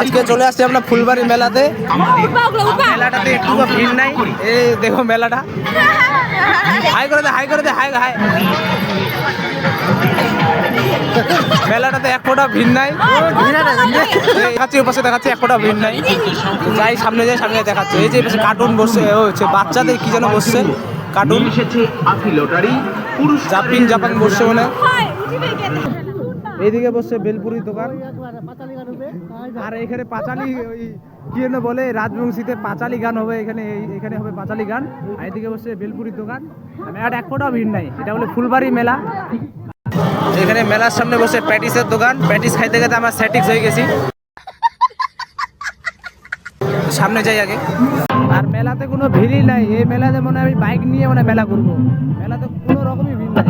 আজকে চলে আসছি আমরা ফুলবাড়ি মেলাতে। মেলাটাতে একটু ভিড় নাই। এই দেখো মেলাটা। হাই করে দে হাই করে দে হাই হাই। মেলাটাতে এক ফোটা ভিড় নাই। দেখাচ্ছি পাশে দেখাচ্ছি এক ফোঁটা ভিড় নাই। যাই সামনে যাই সামনে দেখাচ্ছে। এই যে পাশে কার্টুন বসছে ও হচ্ছে বাচ্চাদের কি যেন বসছে কার্টুন এসেছে আফি লটারি পুরুষ জাপিং জাপান বসছে মনে। হয়। এইদিকে বসছে বেলপুরি দোকান। আর এখানে পাঁচালি ওই কি যেন বলে, রাজবংশীতে পাঁচালি গান হবে এখানে এখানে হবে পাঁচালি গান। আর এদিকে বসছে বেলপুরির দোকান। মেলাটা এক ফোটাও ভিড় নাই এটা বলে ফুলবাড়ি মেলা। এখানে মেলার সামনে বসে প্যাটিসের দোকান। প্যাটিস খাইতে খাইতে আমার স্যাটিক্স হয়ে গেছি। সামনে যাই আগে। আর মেলাতে কোনো ভিড়ই নাই। এই মেলাতে মনে আমি বাইক নিয়ে মানে মেলা করব মেলাতে কোনো রকমই ভিড় নাই।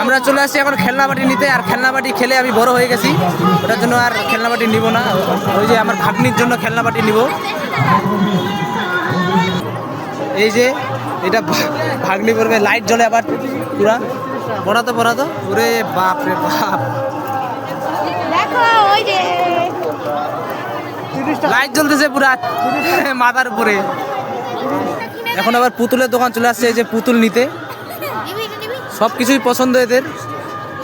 আমরা চলে আসছি এখন খেলনা বাটি নিতে। আর খেলনা বাটি খেলে আমি বড় হয়ে গেছি। ওটার জন্য আর খেলনা বাটি নিব না। ওই যে আমার ভাগ্নির জন্য খেলনা বাটি নিব। এই যে এটা ভাগ্নি করবে লাইট জ্বলে আবার পুরা। পড়াতো পড়াতো ওরে বাপ রে বাপ। দেখো, ওই যে লাইট জ্বলতেছে পুরা মাথার উপরে। এখন আবার পুতুলের দোকান চলে আসছে এই যে পুতুল নিতে। সব কিছুই পছন্দ এদের।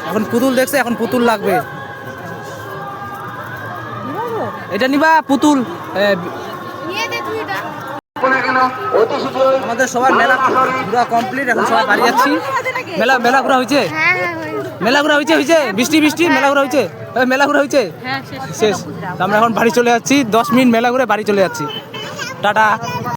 এখন পুতুল দেখছে এখন পুতুল লাগবে। এটা নিবা পুতুল। আমাদের সবার মেলা পুরো কমপ্লিট এখন সবাই বাড়ি যাচ্ছি। মেলা মেলা ঘোরা হয়েছে? হ্যাঁ হ্যাঁ হয়েছে। মেলা ঘোরা হয়েছে হয়েছে? বৃষ্টি বৃষ্টি মেলা ঘোরা হয়েছে? মেলা ঘুরে হয়েছে? শেষ। তো আমরা এখন বাড়ি চলে যাচ্ছি। দশ মিনিট মেলা ঘুরে বাড়ি চলে যাচ্ছি। টাটা।